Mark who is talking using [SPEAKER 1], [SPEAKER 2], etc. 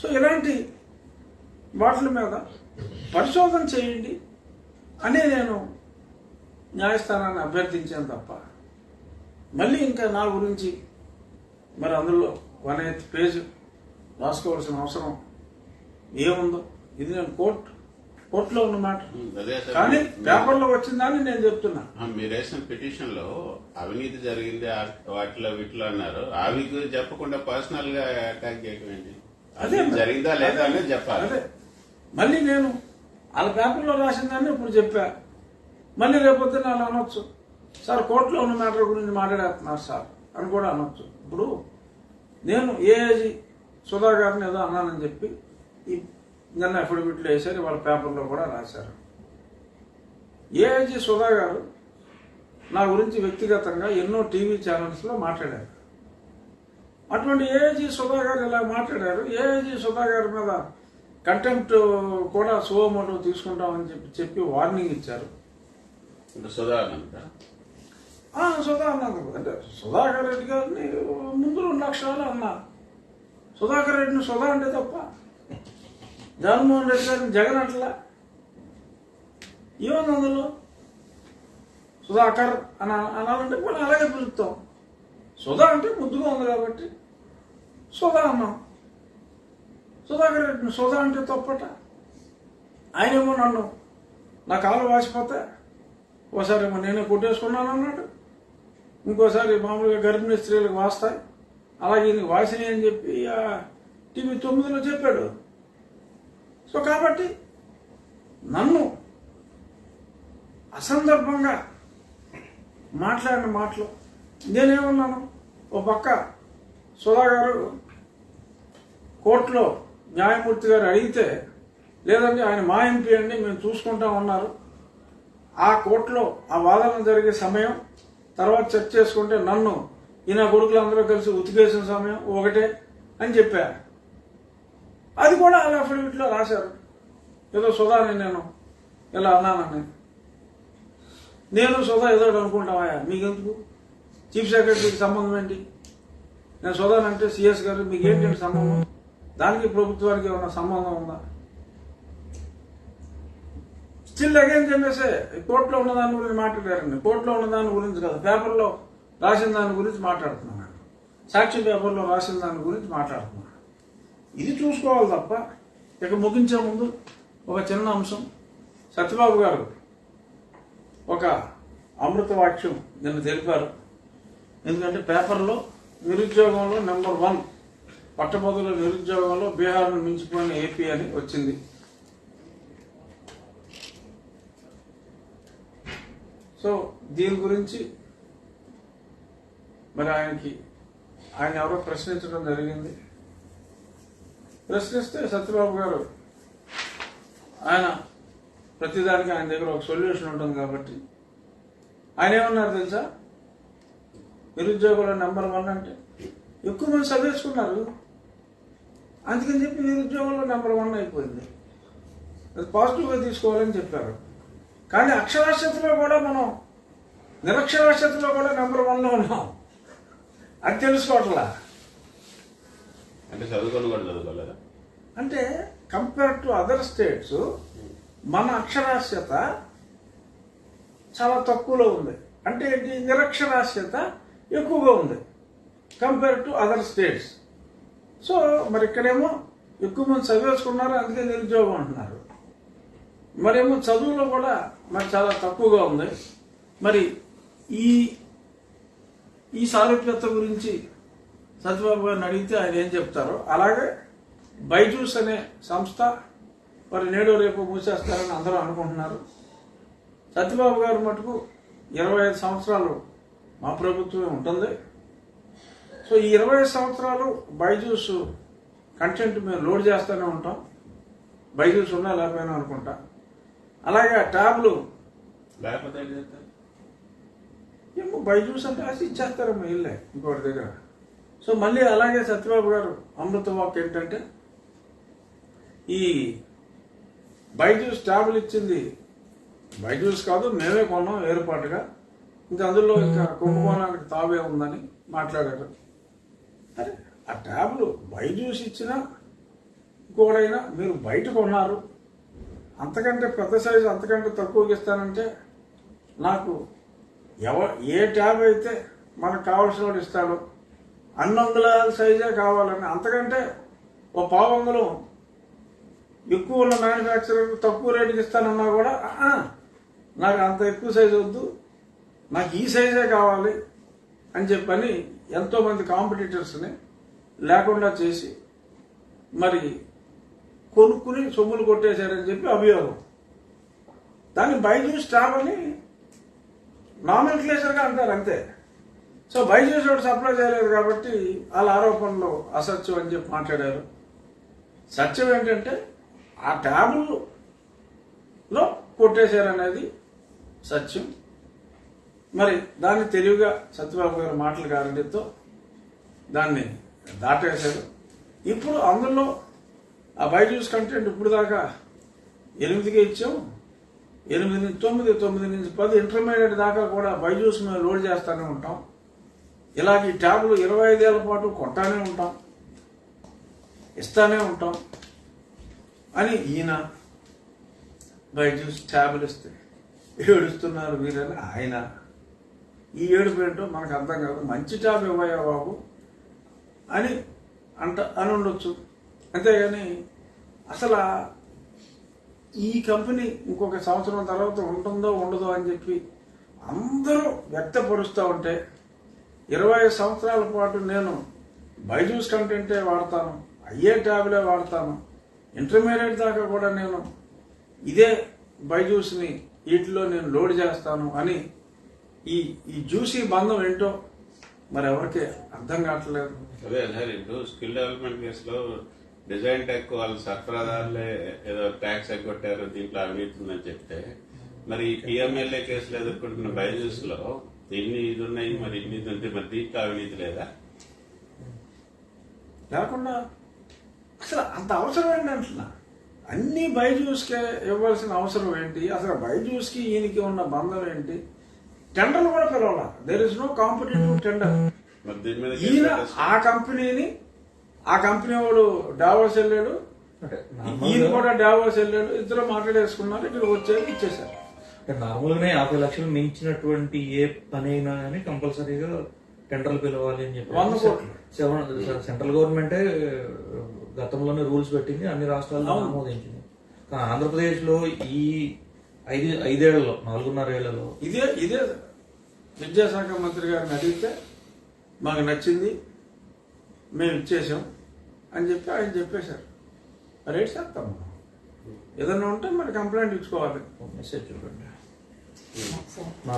[SPEAKER 1] So ఇలాంటి వాటి మీద పరిశోధన చేయండి అని నేను న్యాయస్థానాన్ని అభ్యర్థించాను తప్ప మళ్ళీ ఇంకా నా గురించి మరి అందులో వన్ ఎయిత్ పేజ్ రాసుకోవాల్సిన అవసరం ఏముందో. ఇది నేను కోర్టు కోర్టులో ఉన్నమాట కానీ పేపర్లో వచ్చిందని నేను చెప్తున్నా.
[SPEAKER 2] మీరు వేసిన పిటిషన్లో అవినీతి జరిగింది వాటిలో వీటిలో అన్నారు. అవికి చెప్పకుండా పర్సనల్గా అటాక్ చేయడం ఏంటి?
[SPEAKER 1] అదే
[SPEAKER 2] జరిగిందా లేదా అనేది చెప్పాలి.
[SPEAKER 1] అదే. మళ్ళీ నేను వాళ్ళ పేపర్లో రాసిందని ఇప్పుడు చెప్పా. మళ్ళీ రేపొద్దున వాళ్ళు అనొచ్చు. సార్ కోర్టులో ఉన్న మ్యాటర్ గురించి మాట్లాడేస్తున్నారు సార్ అని కూడా అనొచ్చు. ఇప్పుడు నేను ఏఏజీ సుధా గారిని ఏదో అన్నానని చెప్పి ఈ నిన్న అఫిడవిట్లో వేసారు వాళ్ళ పేపర్లో కూడా రాశారు. ఏఐజీ సుధా గారు నా గురించి వ్యక్తిగతంగా ఎన్నో టీవీ ఛానల్స్లో మాట్లాడారు. అటువంటి ఏఐజీ సుధా గారు ఇలా మాట్లాడారు. ఏఐజీ సుధా గారి మీద కంటెంప్ట్ కూడా సువమోటో తీసుకుంటామని చెప్పి చెప్పి వార్నింగ్ ఇచ్చారు. సుధా అన్నది అంటే సుధాకర్ రెడ్డి గారిని ముందు రెండు లక్షలు అన్నా సుధాకర్ రెడ్డిని సుధా అంటే తప్ప జగన్మోహన్ రెడ్డి గారిని జగన్ అట్లా? ఏమన్నా అందులో? సుధాకర్ అని అనాలంటే మనం అలాగే పిలుస్తాం. సుధా అంటే ముద్దుగా ఉంది కాబట్టి సుధా అన్నాం సుధాకర్ రెడ్డిని సుధా అంటే తప్పట. ఆయనేమో నన్ను నా కాలు వాసిపోతే ఓసారి ఏమో నేనే కొట్టేసుకున్నాను అన్నాడు. ఇంకోసారి మామూలుగా గర్భిణీ స్త్రీలకు వాస్తాయి. అలాగే ఈయనకి వాసినాయి అని చెప్పి టీవీ తొమ్మిదిలో చెప్పాడు. సో కాబట్టి నన్ను అసందర్భంగా మాట్లాడిన మాటలు నేనేమన్నాను? ఓ పక్క సుధా గారు కోర్టులో న్యాయమూర్తి గారు అడిగితే లేదండి ఆయన మా ఎంపీ అండి మేము చూసుకుంటాం ఉన్నారు ఆ కోర్టులో ఆ వాదన జరిగే సమయం తర్వాత చర్చ చేసుకుంటే నన్ను ఈయన కొడుకులు అందరూ కలిసి ఉతికేసిన సమయం ఒకటే అని చెప్పారు. అది కూడా అలా అఫిడవిట్లో రాశారు. ఏదో సుధాని నేను ఇలా అన్నానని నేను. సుధా ఏదో ఒకటి మీకెందుకు? చీఫ్ సెక్రటరీకి సంబంధం ఏంటి? నేను చూడాలంటే సిఎస్ గారు మీకు ఏంటంటే సంబంధం? దానికి ప్రభుత్వానికి ఏమైనా సంబంధం ఉందా? స్టిల్ అగైన్ చెప్పేసే కోర్టులో ఉన్న దాని గురించి మాట్లాడారండి. కోర్టులో ఉన్న దాని గురించి కదా పేపర్లో రాసిన దాని గురించి మాట్లాడుతున్నాను సాక్షి పేపర్లో రాసిన దాని గురించి మాట్లాడుతున్నాను ఇది చూసుకోవాలి తప్ప ఇక ముగించే ముందు ఒక చిన్న అంశం. సత్యబాబు గారు ఒక అమృత వాక్యం నిన్న తెలిపారు. ఎందుకంటే పేపర్లో నిరుద్యోగంలో నెంబర్ వన్. పట్టభద్రుల నిరుద్యోగంలో బీహార్ను మించిపోయిన ఏపీ అని వచ్చింది. సో దీని గురించి మరి ఆయనకి ఆయన ఎవరో ప్రశ్నించడం జరిగింది. ప్రశ్నిస్తే సత్యబాబు గారు ఆయన ప్రతిదానికి ఆయన దగ్గర ఒక సొల్యూషన్ ఉంటుంది కాబట్టి. ఆయన ఏమన్నారు తెలుసా? నిరుద్యోగుల నెంబర్ వన్ అంటే ఎక్కువ మంది చదివేసుకున్నారు. అందుకని చెప్పి నిరుద్యోగంలో నెంబర్ వన్ అయిపోయింది. అది పాజిటివ్గా తీసుకోవాలని చెప్పారు. కానీ అక్షరాస్యతలో కూడా మనం నిరక్షరాస్యతలో కూడా నెంబర్ వన్లో ఉన్నాం. అది తెలుసుకోవట్లా?
[SPEAKER 2] అంటే చదువుకొని కూడా చదువుకోలేదా?
[SPEAKER 1] అంటే కంపేర్ టు అదర్ స్టేట్స్ మన అక్షరాస్యత చాలా తక్కువలో ఉంది. అంటే ఏంటి? నిరక్షరాస్యత ఎక్కువగా ఉంది. Compare to other states so మరి ఇక్కడేమో ఎక్కువ మంది చదివేసుకున్నారు? అందుకే నిరుద్యోగం అంటున్నారు. మరేమో చదువులో కూడా మరి చాలా తక్కువగా ఉంది. మరి ఈ ఈ సారూప్యత గురించి సత్యబాబు గారిని అడిగితే ఆయన ఏం చెప్తారో? అలాగే బైజూస్ అనే సంస్థ మరి నేడు రేపు మూసేస్తారని అందరూ అనుకుంటున్నారు. సత్యబాబు గారు మటుకు ఇరవై ఐదు సంవత్సరాలు మా ప్రభుత్వమే ఉంటుంది. సో ఈ ఇరవై సంవత్సరాలు బైజూస్ కంటెంట్ మేము లోడ్ చేస్తూనే ఉంటాం. బైజూస్ ఉన్నా లేకపోయినా అనుకుంటా. అలాగే ఆ ట్యాబ్లు
[SPEAKER 2] లేకపోతే
[SPEAKER 1] ఏమో బైజూస్ అంటే రాసి ఇచ్చేస్తారేమో ఇల్లే ఇంకోటి దగ్గర. సో మళ్ళీ అలాగే సత్యబాబు గారు అమృత వాక్ ఏంటంటే ఈ బైజూస్ ట్యాబ్లు ఇచ్చింది బైజూస్ కాదు మేమే కొన్నాం ఏర్పాటుగా. ఇంకా అందులో ఇంకా కుంభకోణానికి తావే ఉందని మాట్లాడారు. అరే ఆ ట్యాబ్లు బైజూస్ ఇచ్చినా ఇంకోడైనా మీరు బయట కొన్నారు. అంతకంటే పెద్ద సైజు అంతకంటే తక్కువకి ఇస్తానంటే నాకు ఎవ ఏ ట్యాబ్ అయితే మనకు కావాల్సిన వాడు ఇస్తాడో అన్ని వందల సైజే కావాలని అంతకంటే ఓ పావు వందలు ఎక్కువ ఉన్న మ్యానుఫ్యాక్చరర్ తక్కువ రేటుకి ఇస్తానన్నా కూడా "ఆ, నాకు అంత ఎక్కువ సైజు వద్దు. నాకు ఈ సైజే కావాలి అని చెప్పని ఎంతో మంది కాంపిటీటర్స్ని లేకుండా చేసి మరి కొనుక్కుని సొమ్ములు కొట్టేశారని చెప్పి అభియోగం. దాన్ని బైజూస్ ట్యాబ్ అని నార్మల్గా అంటారు అంతే. సో బైజూస్ వాడు సప్లై చేయలేదు కాబట్టి వాళ్ళ ఆరోపణలు అసత్యం అని చెప్పి మాట్లాడారు. సత్యం ఏంటంటే ఆ ట్యాబుల్లో కొట్టేశారనేది సత్యం. మరి దాన్ని తెలివిగా సత్యబాబు గారి మాటల గారండితో దాన్ని దాటేశారు ఇప్పుడు అందులో ఆ బైజూస్ కంటెంట్ ఇప్పుడు దాకా ఎనిమిదికే ఇచ్చాం. ఎనిమిది నుంచి తొమ్మిది తొమ్మిది నుంచి పది ఇంటర్మీడియట్ దాకా కూడా బైజూస్ మేము లోడ్ చేస్తూనే ఉంటాం. ఇలాగ ఈ ట్యాబ్లు ఇరవై ఐదేళ్ళ పాటు కొట్టానే ఉంటాం. ఇస్తానే ఉంటాం. అని ఈయన బైజూస్ ట్యాబ్లు ఇస్తే ఏడుస్తున్నారు వీరని ఆయన ఈ ఏడుపు ఏంటో మనకు అర్థం కాదు. మంచి జాబ్ ఇవ్వయా బాబు అని అంట అని ఉండొచ్చు. అంతేగాని అసలు ఈ కంపెనీ ఇంకొక సంవత్సరం తర్వాత ఉంటుందో ఉండదో అని చెప్పి అందరూ వ్యక్తపరుస్తూ ఉంటే ఇరవై సంవత్సరాల పాటు నేను బైజూస్ కంటెంటే వాడతాను అయ్యే ట్యాబ్లే వాడతాను ఇంటర్మీడియట్ దాకా కూడా నేను ఇదే బైజూస్ని వీటిలో నేను లోడ్ చేస్తాను అని ఈ ఈ జ్యూసీ బంధం ఏంటో మరి ఎవరికి అర్థం కావట్లేదు.
[SPEAKER 2] అదే సార్ ఇప్పుడు స్కిల్ డెవలప్మెంట్ కేసులో డిజైన్ టెక్ వాళ్ళు సరఫరాదారులే ఏదో ట్యాక్స్ ఎగ్గొట్టారు దీంట్లో అవినీతి ఉందని చెప్తే మరి ఈ పిఎంఎల్ఏ కేసులు ఎదుర్కొంటున్న బైజూస్లో ఇన్ని ఇది ఉన్నాయి మరి ఇన్ని ఇది ఉంటే మరి దీంట్లో అవినీతి లేదా?
[SPEAKER 1] లేకుండా అసలు అంత అవసరం ఏంటి అంటున్నా? అన్ని బైజూస్కే ఇవ్వాల్సిన అవసరం ఏంటి? అసలు బైజూస్కి ఈయనకి ఉన్న బంధం ఏంటి? టెండర్లు కూడా పిలవాల. There is no competitive tender ఈయన ఆ కంపెనీని ఆ కంపెనీ వాడు డావోస్ వెళ్ళాడు.
[SPEAKER 3] అంటే
[SPEAKER 1] ఈయన కూడా డావోస్ వెళ్ళాడు. ఇద్దరు మాట్లాడేసుకున్నారు. ఇక్కడ వచ్చారు ఇచ్చేశారు.
[SPEAKER 3] అంటే నార్మల్గానే యాభై లక్షలు మించినటువంటి ఏ పని అయినా కానీ కంపల్సరీగా టెండర్లు పిలవాలి అని చెప్పి
[SPEAKER 1] వంద కోట్లు.
[SPEAKER 3] సెవెన్ సెంట్రల్ గవర్నమెంటే గతంలోనే రూల్స్ పెట్టింది అన్ని రాష్ట్రాల్లో. ఆమోదించింది. కానీ ఆంధ్రప్రదేశ్లో ఈ ఐదు ఐదేళ్ళలో నాలుగున్నర ఏళ్ళలో
[SPEAKER 1] ఇదే ఇదే విద్యాశాఖ మంత్రి గారిని అడిగితే మాకు నచ్చింది మేము ఇచ్చేసాం అని చెప్పి ఆయన చెప్పేశారు. రేట్ చేస్తాం. ఏదన్నా ఉంటే మరి కంప్లైంట్ ఇచ్చుకోవాలి.
[SPEAKER 3] మెసేజ్ చూడండి.